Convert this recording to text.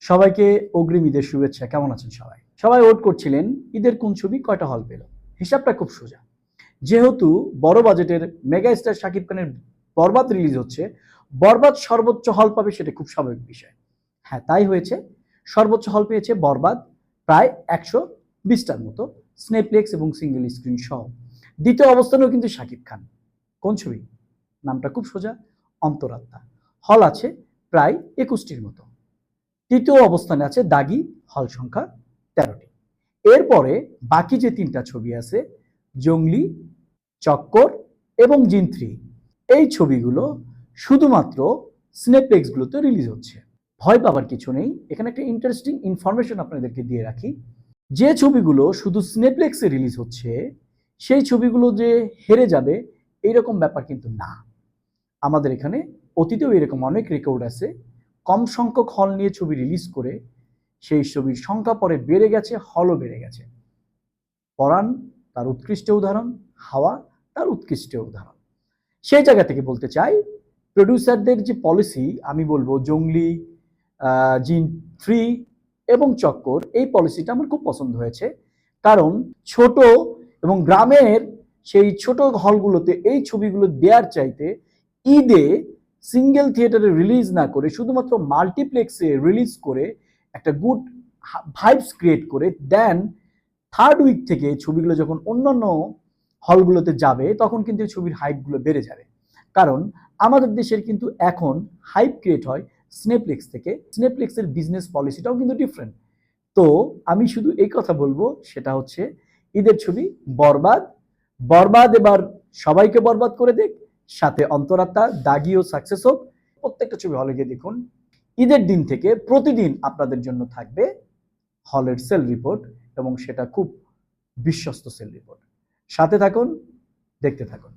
সবাইকে অগ্রিম ঈদের শুভেচ্ছা। কেমন আছেন সবাই? সবাই ওট করছিলেন, ঈদের কোন ছবি, কয়টা হল পেল? হিসাবটা খুব সোজা। যেহেতু বড় বাজেটের মেগা স্টার শাকিব খানের বরবাদ রিলিজ হচ্ছে, বরবাদ সর্বোচ্চ হল পাবে সেটা খুব স্বাভাবিক বিষয়। হ্যাঁ তাই হয়েছে। সর্বোচ্চ হল পেয়েছে বরবাদ প্রায় একশো বিশটার মতো স্নেপ্লেক্স এবং সিঙ্গেল স্ক্রিন সহ। দ্বিতীয় অবস্থানেও কিন্তু শাকিব খান। কোন ছবি? নামটা খুব সোজা, অন্তরাত্মা। হল আছে প্রায় একুশটির মতো। তৃতীয় অবস্থানে আছে দাগি হল সংখ্যা তেরোটি। এরপরে বাকি যে তিনটা ছবি আছে, জঙ্গলি, চক্কর এবং জিন থ্রি এই ছবিগুলো শুধুমাত্র স্নেপেক্সগুলোতে রিলিজ হচ্ছে। ভয় পাবার কিছু নেই, এখানে একটা ইন্টারেস্টিং ইনফরমেশন আপনাদেরকে দিয়ে রাখি। যে ছবিগুলো শুধু স্নেপলেক্সে রিলিজ হচ্ছে, সেই ছবিগুলো যে হেরে যাবে, এইরকম ব্যাপার কিন্তু না। আমাদের এখানে অতীতেও এরকম অনেক রেকর্ড আছে কম সংখ্যক হল নিয়ে ছবি রিলিজ করে সেই ছবির সংখ্যা পরে বেড়ে গেছে, হলও বেড়ে গেছে। পরাণ তার উৎকৃষ্ট উদাহরণ, হাওয়া তার উৎকৃষ্ট উদাহরণ। সেই জায়গা থেকে বলতে চাই প্রডিউসারদের যে পলিসি আমি বলব জঙ্গলি জিন থ্রি এবং চক্কর, এই পলিসিটা আমার খুব পছন্দ হয়েছে। কারণ ছোট এবং গ্রামের সেই ছোট হলগুলোতে এই ছবিগুলো দেওয়ার চাইতে ঈদে সিঙ্গেল থিয়েটারে রিলিজ না করে, শুধুমাত্র মাল্টিপ্লেক্সে রিলিজ করে একটা গুড ভাইবস ক্রিয়েট করে দেন থার্ড উইক থেকে ছবিগুলো যখন অন্যান্য হলগুলোতে যাবে, তখন কিন্তু এই ছবির হাইপগুলো বেড়ে যাবে। কারণ আমাদের দেশের কিন্তু এখন হাইপ ক্রিয়েট হয় স্নেপ্লেক্স থেকে। স্নেপ্লেক্সের বিজনেস পলিসিটাও কিন্তু ডিফারেন্ট তো আমি শুধু এই কথা বলব, সেটা হচ্ছে ঈদের ছবি বরবাদ। বরবাদ এবার সবাইকে বরবাদ করে দেখ। সাথে অন্তরাত্মা, দাগি ও সাকসেস হোক, প্রত্যেকটা ছবি হলে গিয়ে দেখুন। ঈদের দিন থেকে প্রতিদিন আপনাদের জন্য থাকবে হলের সেল রিপোর্ট এবং সেটা খুব বিশ্বস্ত সেল রিপোর্ট সাথে থাকুন, দেখতে থাকুন।